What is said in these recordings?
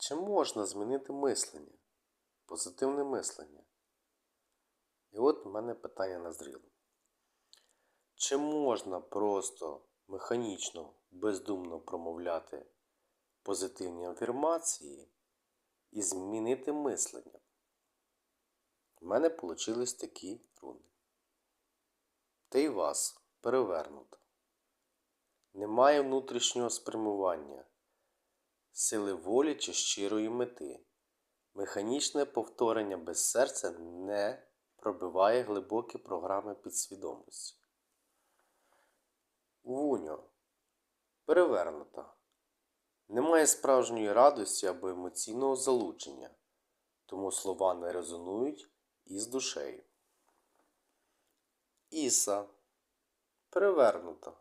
Чи можна змінити мислення? Позитивне мислення? І от в мене питання назріло. Чи можна просто механічно, бездумно промовляти позитивні афірмації і змінити мислення? У мене вийшли такі руни. Та й вас перевернуто. Немає внутрішнього спрямування, сили волі чи щирої мети. Механічне повторення без серця не пробиває глибокі програми підсвідомості. Вуньо. Перевернута. Немає справжньої радості або емоційного залучення, тому слова не резонують із душею. Іса. Перевернута.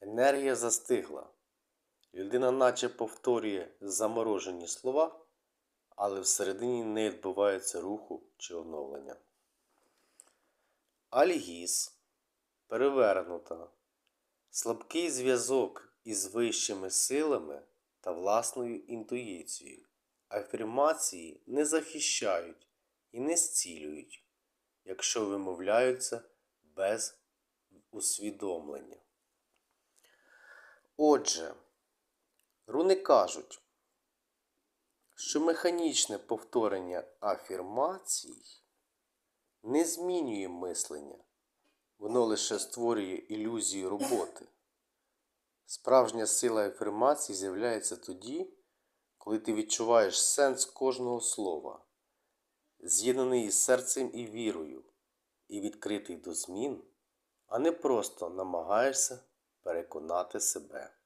Енергія застигла. Людина наче повторює заморожені слова, але всередині не відбувається руху чи оновлення. Альгіз перевернута. Слабкий зв'язок із вищими силами та власною інтуїцією. Афірмації не захищають і не зцілюють, якщо вимовляються без усвідомлення. Отже, руни кажуть, що механічне повторення афірмацій не змінює мислення, воно лише створює ілюзію роботи. Справжня сила афірмацій з'являється тоді, коли ти відчуваєш сенс кожного слова, з'єднаний із серцем і вірою, і відкритий до змін, а не просто намагаєшся переконати себе.